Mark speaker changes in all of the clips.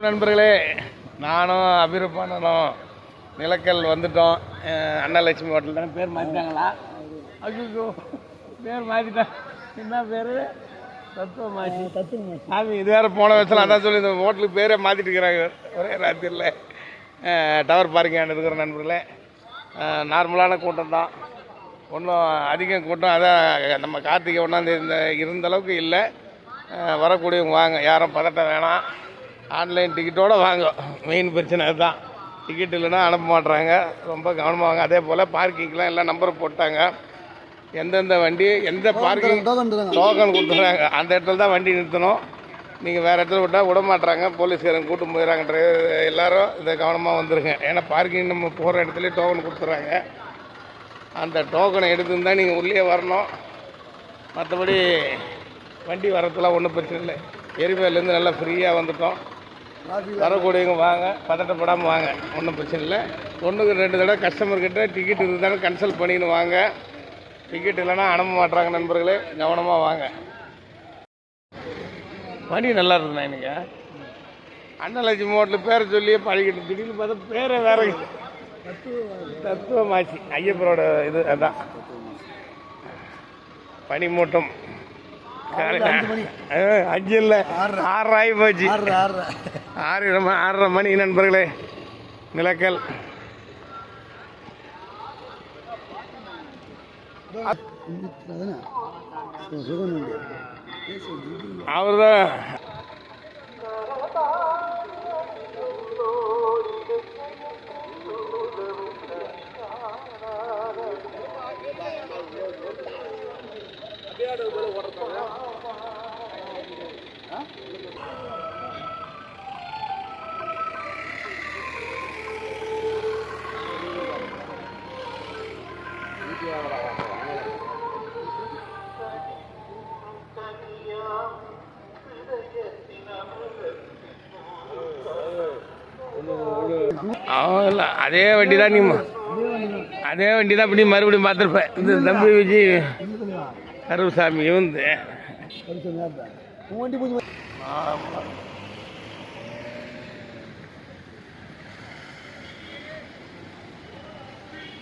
Speaker 1: நண்பர்களே நானும் அபிரப்பானனும் நிலக்கல் வந்துட்டோம். அஹ் அன்னலட்சுமி ஹோட்டல் தானே பேர் மாற்றிட்டாங்களா ஐயோ பேர் மாற்றிட்டேன் என்ன பேர்? தத்துவமாசி
Speaker 2: தத்துவம்
Speaker 1: சாமி இது வேறு போன வருஷம் அதான் சொல்லி இந்த ஹோட்டலுக்கு பேரே மாற்றிட்டு இருக்கிறாங்க. ஒரே ராத்திரியில். டவர் பார்க்கிங் இருக்கிற நண்பர்களே. நார்மலான கூட்டம் தான். ஒன்றும் அதிகம் கூட்டம் அதான் நம்ம கார்த்திகை ஒன்றாந்தேதி இந்த இருந்த அளவுக்கு இல்லை. வரக்கூடியவங்க வாங்க. யாரும் பதட்டம் வேணாம். ஆன்லைன் டிக்கெட்டோடு வாங்க. மெயின் பிரச்சனை அதுதான். டிக்கெட் இல்லைன்னா அனுப்ப மாட்றாங்க. ரொம்ப கவனமாக வாங்க. அதே போல் பார்க்கிங்லாம் எல்லாம் நம்பர் போட்டாங்க. எந்தெந்த வண்டி எந்த பார்க்கிங்
Speaker 2: டோக்கன்
Speaker 1: கொடுத்துறாங்க. அந்த இடத்துல தான் வண்டி நிறுத்தணும். நீங்கள் வேறு இடத்துல விட்டால் விட மாட்றாங்க. போலீஸ்காரங்க கூட்டும் போயிடறாங்க. டிரைவர் எல்லாரும் இதை கவனமாக வந்துருங்க. ஏன்னா பார்க்கிங் நம்ம போகிற இடத்துல டோக்கன் கொடுத்துட்றாங்க அந்த டோக்கனை எடுத்துன்னு தான் நீங்கள் உள்ளே வரணும். மற்றபடி வண்டி வரத்துலாம் ஒன்றும் பிரச்சனை இல்லை. எரிமேலேருந்து நல்லா ஃப்ரீயாக வந்துட்டோம். வரக்கூடியவங்க வாங்க பதட்டப்படாமல் வாங்க. ஒன்றும் பிரச்சனை இல்லை. ஒன்றுக்கு ரெண்டு தடவை கஸ்டமர்கிட்ட டிக்கெட் இருந்தாலும் கன்சல்ட் பண்ணின்னு வாங்க. டிக்கெட் இல்லைன்னா அனுப்ப மாட்றாங்க நண்பர்களே. கவனமாக வாங்க. வண்டி நல்லா இருக்குண்ணா எனக்கு அன்னலட்சுமி ஹோட்டல் பேரை சொல்லி பழகிட்டு திடீர்னு பார்த்தா பேரே வேற தத்துவமாச்சு. ஐயப்பரோட இது அதான். பனிமூட்டம் அஹ், அஞ்சு இல்லை. ஆறு ஆகி போச்சு.
Speaker 2: ஆறு
Speaker 1: ஆறரை மணி நண்பர்களே நிலக்கல். அவர் தான் இல்லை அதே வண்டி தான் நீ அதே வண்டி தான் இப்படி மறுபடியும் பார்த்துருப்பேன் இந்த தம்பி விஜய் கருவுசாமி வந்து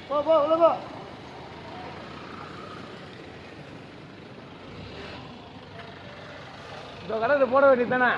Speaker 2: போ போ. உள்ள போ
Speaker 1: இந்த கடை போட வேண்டியது தானே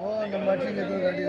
Speaker 2: ஓ அந்த மச்சிங்க ஏதோ வண்டி